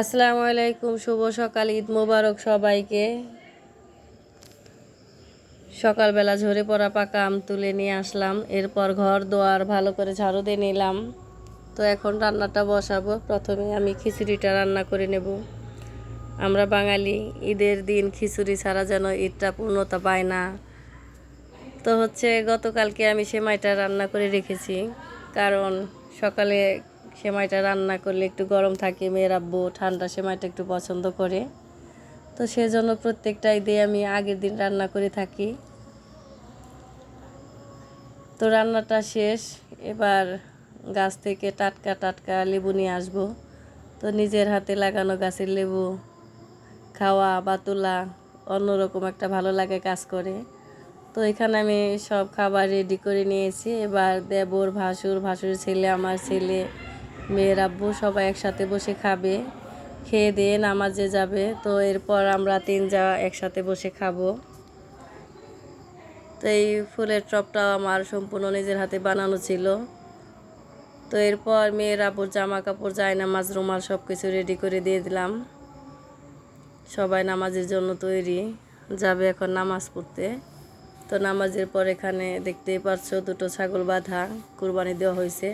আসসালামু আলাইকুম, শুভ সকাল, ঈদ মোবারক সবাইকে। সকালবেলা ঝরে পড়া পাকা আম তুলে নিয়ে আসলাম, এরপর ঘর দোয়ার ভালো করে ঝাড়ু দিয়ে নিলাম। তো এখন রান্নাটা বসাবো, প্রথমে আমি খিচুড়িটা রান্না করে নেব। আমরা বাঙালি, ঈদের দিন খিচুড়ি ছাড়া যেন ঈদটা পূর্ণতা পায় না। তো হচ্ছে গতকালকে আমি সেমাইটা রান্না করে রেখেছি, কারণ সকালে সেমাইটা রান্না করলে একটু গরম থাকে, মেয়ের আব্বু ঠান্ডা সেমাইটা একটু পছন্দ করে। তো সেজন্য প্রত্যেকটা ঈদে আমি আগের দিন রান্না করে থাকি। তো রান্নাটা শেষ, এবার গাছ থেকে টাটকা টাটকা লেবু নিয়ে আসব। তো নিজের হাতে লাগানো গাছের লেবু, খাওয়া বা তোলা অন্যরকম একটা ভালো লাগে কাজ করে। তো এখানে আমি সব খাবার রেডি করে নিয়েছি। এবার দেবর, ভাসুর ভাসুর ছেলে, আমার ছেলে মেয়ের আব্বু সবাই একসাথে বসে খাবে, খেয়ে দিয়ে নামাজে যাবে। তো এরপর আমরা তিন যা একসাথে বসে খাব। তো এই ফুলের টপটাও আমার সম্পূর্ণ নিজের হাতে বানানো ছিল। তো এরপর মেয়ের আব্বুর জামা কাপড় যায় নামাজ রুমাল সব কিছু রেডি করে দিয়ে দিলাম। সবাই নামাজের জন্য তৈরি, যাবে এখন নামাজ পড়তে। তো নামাজের পর এখানে দেখতেই পারছ দুটো ছাগল বাঁধা, কুরবানি দেওয়া হয়েছে।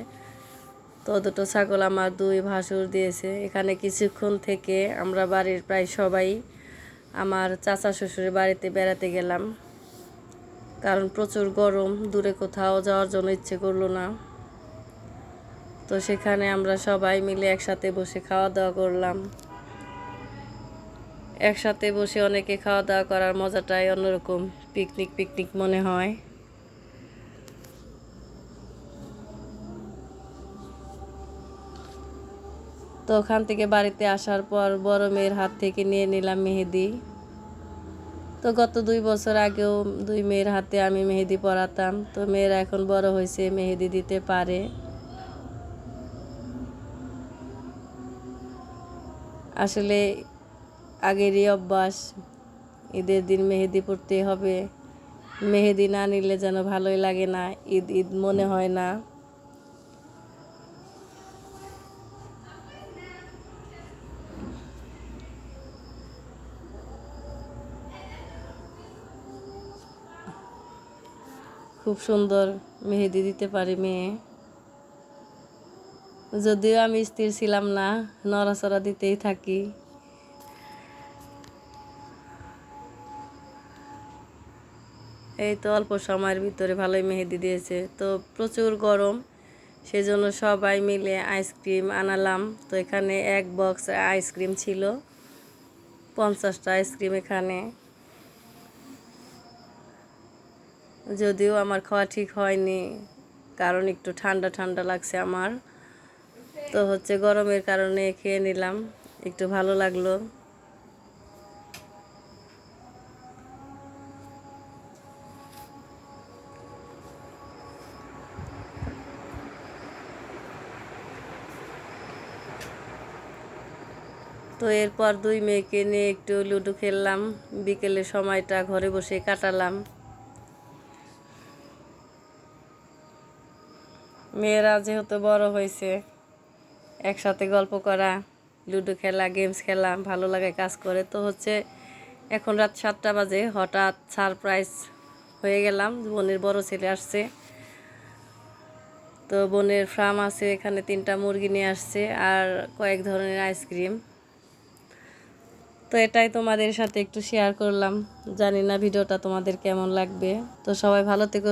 তো দুটো ছাগল আমার দুই ভাসুর দিয়েছে। এখানে কিছুক্ষণ থেকে আমরা বাড়ির প্রায় সবাই আমার চাচা শ্বশুরের বাড়িতে বেড়াতে গেলাম। কারণ প্রচুর গরম, দূরে কোথাও যাওয়ার জন্য ইচ্ছে করল না। তো সেখানে আমরা সবাই মিলে একসাথে বসে খাওয়া দাওয়া করলাম। একসাথে বসে অনেকে খাওয়া দাওয়া করার মজাটাই অন্যরকম পিকনিক পিকনিক মনে হয়। তো ওখান থেকে বাড়িতে আসার পর বড় মেয়ের হাত থেকে নিয়ে নিলাম মেহেদি। তো গত দুই বছর আগেও দুই মেয়ের হাতে আমি মেহেদি পরাতাম। তো মেয়েরা এখন বড় হয়েছে, মেহেদি দিতে পারে। আসলে আগেরই অভ্যাস, ঈদের দিন মেহেদি পড়তে হবে। মেহেদি না নিলে যেন ভালোই লাগে না, ঈদ ঈদ মনে হয় না। খুব সুন্দর মেহেদি দিতে পারে মেয়ে। যদিও আমি স্থির ছিলাম না, নড়াচড়া দিতেই থাকি। এই তো অল্প সময়ের ভিতরে ভালোই মেহেদি দিয়েছে। তো প্রচুর গরম, সেজন্য সবাই মিলে আইসক্রিম আনালাম। তো এখানে এক বক্স আইসক্রিম ছিল, পঞ্চাশটা আইসক্রিম এখানে। যদিও আমার খাওয়া ঠিক হয়নি, কারণ একটু ঠান্ডা ঠান্ডা লাগছে আমার। তো হচ্ছে গরমের কারণে খেয়ে নিলাম, একটু ভালো লাগল। তো এরপর দুই মেয়েকে নিয়ে একটু লুডো খেললাম, বিকেলে সময়টা ঘরে বসে কাটালাম। মেয়েরা যেহেতু বড় হয়েছে, একসাথে গল্প করা, লুডো খেলা গেমস খেলা, ভালো লাগে কাজ করে, তো হচ্ছে এখন রাত সাতটা বাজে, হঠাৎ সারপ্রাইজ হয়ে গেলাম, বোনের বড় ছেলে আসছে। তো বোনের ফার্ম আছে, এখানে তিনটা মুরগি নিয়ে আসছে আর কয়েক ধরনের আইসক্রিম তো এটাই তোমাদের সাথে একটু শেয়ার করলাম। জানি না ভিডিওটা তোমাদের কেমন লাগবে। তো সবাই ভালো থেকো